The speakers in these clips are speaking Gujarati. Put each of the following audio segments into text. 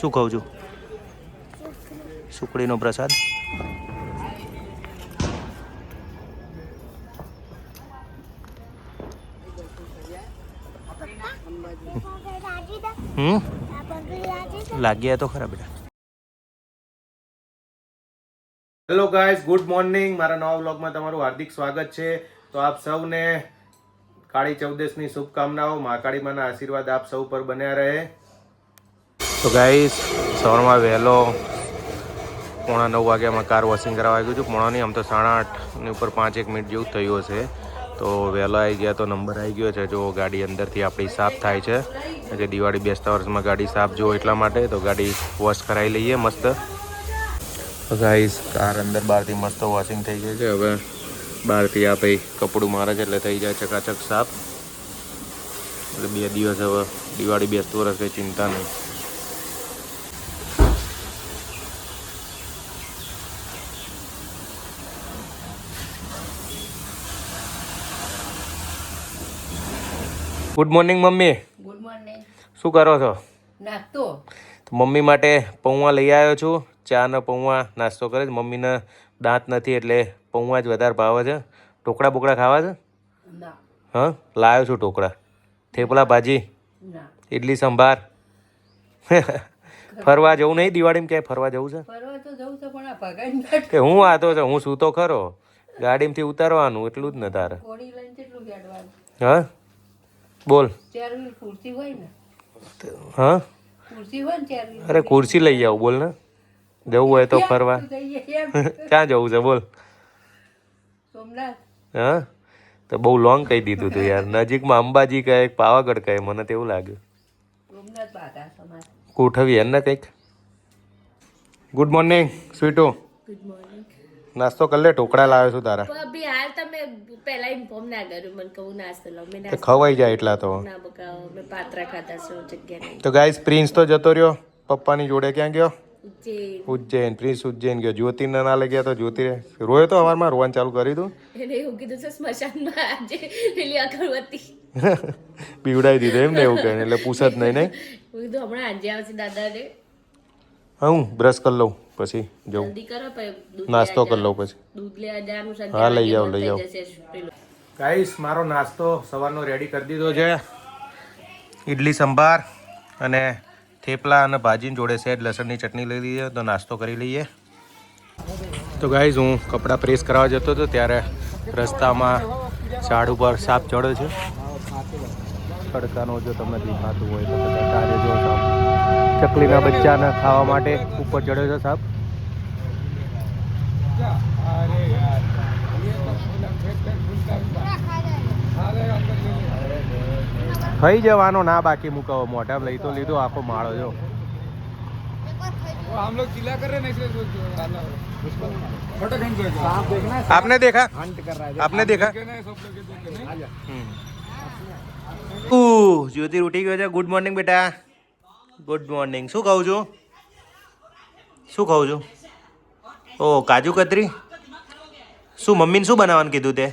શું કહું છું? સુકડીનો પ્રસાદ? હમ? લાગ્યા તો ખરા બેટા. હેલો ગાઈઝ ગુડ મોર્નિંગ મારા નવા વ્લોગમાં તમારું હાર્દિક સ્વાગત છે. તો આપ સૌને કાળી ચૌદશની શુભકામનાઓ મહાકાળી માના આશીર્વાદ આપ સૌ પર બન્યા રહે. તો ગાઈઝ સવારમાં વહેલો પોણા નવ વાગ્યામાં કાર વોશિંગ કરાવવા ગયું છું. પોણા નહીં, આમ તો સાડા આઠની ઉપર પાંચ એક મિનિટ જેવું થયું હશે. તો વહેલો આવી ગયા તો નંબર આવી ગયો છે. જો ગાડી અંદરથી આપણી સાફ થાય છે. કે દિવાળી બેસતા વર્ષમાં ગાડી સાફ જુઓ એટલા માટે, તો ગાડી વોશ કરાવી લઈએ મસ્ત. ગાઈસ કાર અંદર બહારથી મસ્ત વોશિંગ થઈ ગઈ છે. હવે બહારથી આ ભાઈ કપડું મારે છે એટલે થઈ જાય ચકાચક સાફ. એટલે બે દિવસ હવે દિવાળી બેસતું વર્ષ ચિંતા નહીં. Good morning mummy. Good morning શું કરો છો? નાસ્તો? મમ્મી માટે પૌવા લઈ આવ્યો છું. ચા ને પૌવા નાસ્તો કરે છે. મમ્મીને દાંત નથી એટલે પૌવા જ વધારે ભાવે છે. ઢોકળા બોકળા ખાવા છે? હા? લાવ્યો છું ઢોકળા. થેપલા ભાજી? ઇડલી સંભાર? ફરવા જવું નહીં? દિવાળીમાં ક્યાંય ફરવા જવું છે? ફરવા તો જવું છે પણ આ કે હું આતો છે. હું સૂતો ખરો. ગાડીમાંથી ઉતારવાનું એટલું જ ને તારે. હા? બોલ. ખુરશી હોય ને? હા? ખુરશી હોય ને ચાર વ્હીલ અરે ખુરશી લઈ આવું બોલ ને. જવું હોય તો ફરવા. ક્યાં જવું છે બોલ. હા? તો બહુ લોંગ કહી દીધું તું યાર. નજીકમાં અંબાજી કહે પાવાગઢ કહે મને તેવું લાગ્યું કોઠવી એને કંઈક. ગુડ મોર્નિંગ સ્વીટો. ગુડ મોર્નિંગ નાસ્તો કરી લે ઢોકળા લાવ્યો છું તારા. અભી હાલ તમે પહેલા ઇન્ફોર્મ ના કર્યું મને કહું નાસ્તો લાવ મેં ખવાઈ જાય એટલા તો. ના બગાવો મેં પાત્રા ખાતા છું જગ્યા તો ગાઈસ પ્રિન્સ તો જતો રહ્યો. પપ્પાની જોડે ક્યાં ગયો? ઉજ્જૈન. પ્રિન્સ ઉજ્જૈન ગયો. જ્યોતિને ના લઈ ગયા તો જ્યોતિ રોયો તો અવારમાં રોવાનું ચાલુ કરી દઉં. એને એવું કીધું છે સ્મશાનમાં આજે પેલી અગરબત્તી. પીવડાવી દીધું એમ ને એવું કહે એટલે પૂછત નહીં નહીં. હું કીધું હમણાં આજે આવશે દાદાને. હા હું બ્રશ કરી લઉં. પછી જવું જલ્દી કરો પછી નાસ્તો કરી લઉં પછી. દૂધ લેવા જવાનું છે હા, લઈ આવો, લઈ આવો. બંધ. ગાઈસ મારો નાસ્તો સવારનો રેડી કરી દીધો છે. ઇડલી સંભાર અને થેપલા અને ભાજીની જોડે સેજ લસણની ચટણી લઈ લઈએ તો નાસ્તો કરી લઈએ. તો ગાઈઝ હું કપડાં પ્રેસ કરાવવા જતો હતો ત્યારે રસ્તામાં ઝાડ ઉપર સાપ ચડ્યો છે. તડકાનો જો તમને દેખાતું હોય તો આ જો સાપ ચકલીના બચ્ચાને ખાવા માટે ઉપર ચડ્યો છે સાપ. થઈ જવાનો ના બાકી મુકાવો મોઢા લઈ તો લીધો, આખો માળો, જો. આપને દેખા? આપને દેખા? જ્યોતિ ઉઠી ગયો છે. ગુડ મોર્નિંગ બેટા. Good morning. શું કહું છું? શું કહું છું? ઓ, કાજુ કતરી? શું, મમ્મીને શું બનાવવાનું કીધું તે?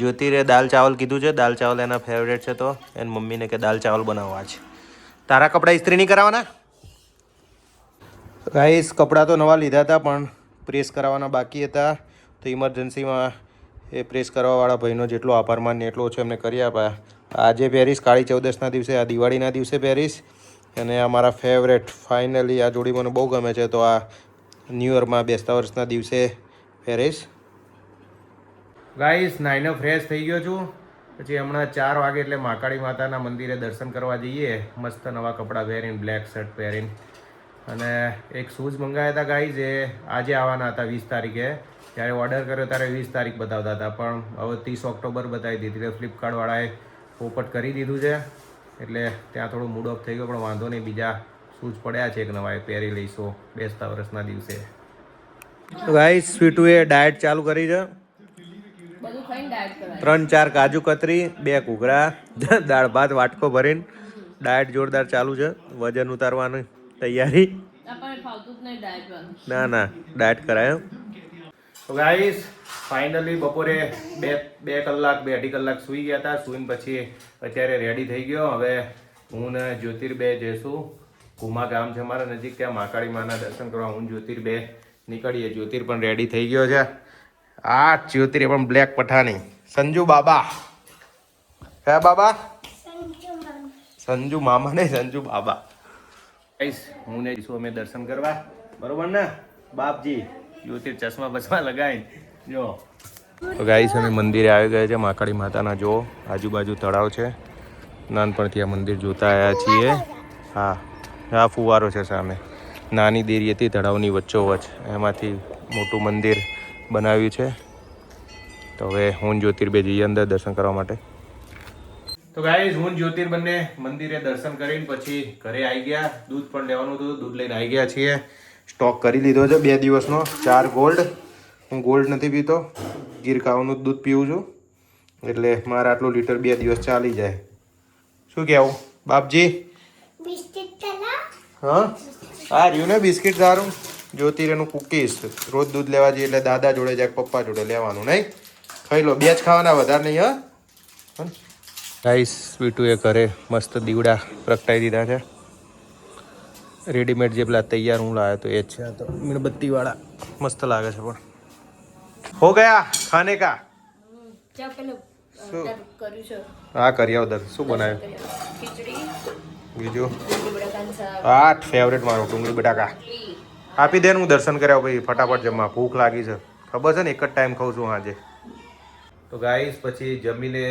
જ્યોતિરે દાલ ચાવલ કીધું છે. દાલ ચાવલ એના ફેવરેટ છે તો. એની મમ્મીને કે દાલ ચાવલ બનાવવા છે તારા કપડાં ઇસ્ત્રી નહીં કરાવવાના ગાઈસ કપડાં તો નવા લીધા હતા, પણ પ્રેસ કરાવવાના બાકી હતા. તો ઇમરજન્સીમાં એ પ્રેસ કરવાવાળા ભાઈનો જેટલો આભાર માન્ય એટલો ઓછો એમને કરી આપ્યા. આજે પહેરીશ, કાળી ચૌદસના દિવસે, આ દિવાળીના દિવસે પહેરીશ. અને આ મારા ફેવરેટ ફાઇનલી આ જોડી મને બહુ ગમે છે. તો આ ન્યૂ યરમાં બેસતા વર્ષના દિવસે પહેરીશ ગાઈસ નાઈનો ફ્રેશ થઈ ગયો છું. પછી હમણાં ચાર વાગે એટલે મહાકાળી માતાના મંદિરે દર્શન કરવા જઈએ. મસ્ત નવા કપડાં પહેરીને બ્લેક શર્ટ પહેરીને. અને એક શૂઝ મંગાવ્યા હતા ગાઈઝ એ આજે આવવાના હતા વીસ તારીખે. જ્યારે ઓર્ડર કર્યો ત્યારે વીસ તારીખ બતાવતા હતા. પણ હવે ત્રીસ ઓક્ટોબર બતાવી દીધી એટલે ફ્લિપકાર્ટવાળાએ પોપટ કરી દીધું છે. એટલે ત્યાં થોડું મૂડ ઓફ થઈ ગયો, પણ વાંધો નહીં. બીજા શૂઝ પડ્યા છે એક નવા એ પહેરી લઈશું બેસતા વર્ષના દિવસે. ગાઈઝ સ્વીટુએ ડાયટ ચાલુ કરી છે. ત્રણ ચાર કાજુ કતરી બે ઘૂઘરા દાળ ભાત વાટકો ભરીને ડાયટ જોરદાર ચાલુ છે. વજન ઉતારવાની તૈયારી. ના ના ડાયટ કરાયો. તો ગાઈસ ફાઇનલી બપોરે બે બે કલાક બે અઢી કલાક સૂઈ ગયા હતા. સૂઈને પછી અત્યારે રેડી થઈ ગયો. હવે હું ને જ્યોતિર્બે જઈશું. કુમા ગામ છે અમારા નજીક, ત્યાં મહાકાળી માના દર્શન કરવા હું જ્યોતિર બે નીકળીએ. જ્યોતિર પણ રેડી થઈ ગયો છે. આ જ્યોતિર પણ બ્લેક પઠાણી. સંજુ બાબા. કયા બાબા? સંજુ મામા ને સંજુ બાબા. હું ને જઈશું અમે દર્શન કરવા. બરોબર ને? બાપજી, જ્યોતિર ચશ્મા બસમા લગાવી જો. તો ગાઈસ અમે મંદિરે આવી ગયા છે. માકાળી માતાના જો આજુબાજુ તળાવ છે. નાનપણથી આ મંદિર જોતા આવ્યા છીએ. હા. આ ફુવારો છે સામે. નાની દેરી હતી તળાવની વચ્ચોવચ એમાંથી મોટું મંદિર બનાવ્યું છે. તો હવે હું જ્યોતિર્બે જઈએ અંદર દર્શન કરવા માટે. તો ગાઈઝ હું ને જ્યોતિર બંને મંદિરે દર્શન કરીને પછી ઘરે આવી ગયા. દૂધ પણ લેવાનું હતું. દૂધ લઈને આવી ગયા છીએ. સ્ટોક કરી લીધો છે બે દિવસનો. ચાર ગોલ્ડ. હું ગોલ્ડ નથી પીતો. ગીર કાવનું જ દૂધ પીવું છું. એટલે મારે આટલું લીટર બે દિવસ ચાલી જાય. શું કહેવું? બાપજી? હા? આ રહ્યું ને બિસ્કિટ સારું જ્યોતિરેનું કુકીઝ. રોજ દૂધ લેવા જઈએ એટલે દાદા જોડે જાય પપ્પા જોડે લેવાનું નહીં? ખાઈ લો. બે જ ખાવાના વધારે નહીં હા? ગાઈસ એ ઘરે મસ્ત દીવડા પ્રગટાઈ દીધા છે. રેડીમેડ જે પેલા તૈયાર હું લાવ્યો તો એ જ છે. તો મીણબત્તી વાળા મસ્ત લાગે છે પણ. હો ગયા ખાને કા? શું? કર્યું છે. હા કરી આવો દર. શું બનાવ્યું? ખીચડી. બીજું? આઠ ફેવરેટ મારું ડુંગળી બટાકા. આપી દે ને હું દર્શન કર્યા ભાઈ ફટાફટ જમવા. ભૂખ લાગી છે. ખબર છે ને એક જ ટાઈમ ખાઉં છું આજે. તો ગાઈસ પછી જમીને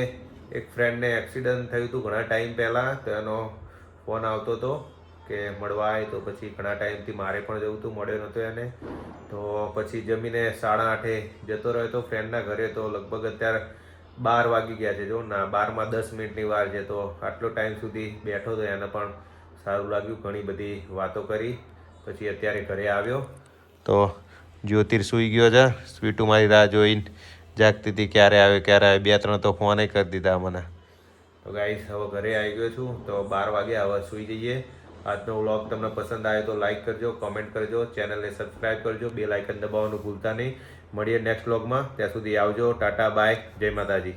એક ફ્રેન્ડને એક્સિડન્ટ થયું હતું ઘણા ટાઈમ પહેલાં તો એનો ફોન આવતો હતો કે મળવા આવે તો પછી ઘણા ટાઈમથી મારે પણ જવું હતું મળ્યો નહોતો એને. તો પછી જમીને સાડા આઠે જતો રહ્યો તો ફ્રેન્ડના ઘરે તો લગભગ અત્યારે બાર વાગી ગયા છે. જો ના, બારમાં દસ મિનિટની વાર છે, તો આટલો ટાઈમ સુધી બેઠો તો એને પણ સારું લાગ્યું. ઘણી બધી વાતો કરી, પછી અત્યારે ઘરે આવ્યો. તો જ્યોતિર સૂઈ ગયો છે. સ્વીટુ મારી રાહ જોઈને જાગતી હતી, ક્યારે આવે ક્યારે આવે. બે, ત્રણ તો ફોને કરી દીધા મને. તો ગાઈસ હવે ઘરે આવી ગયો છું. તો બાર વાગે હવે સૂઈ જઈએ. આજનો વ્લોગ તમને પસંદ આવે તો લાઈક કરજો કોમેન્ટ કરજો ચેનલને સબસ્ક્રાઈબ કરજો. બે લાઇકન દબાવવાનું ભૂલતા નહીં. મળીએ નેક્સ્ટ વ્લોગમાં ત્યાં સુધી આવજો. Tata bye. જય માતાજી.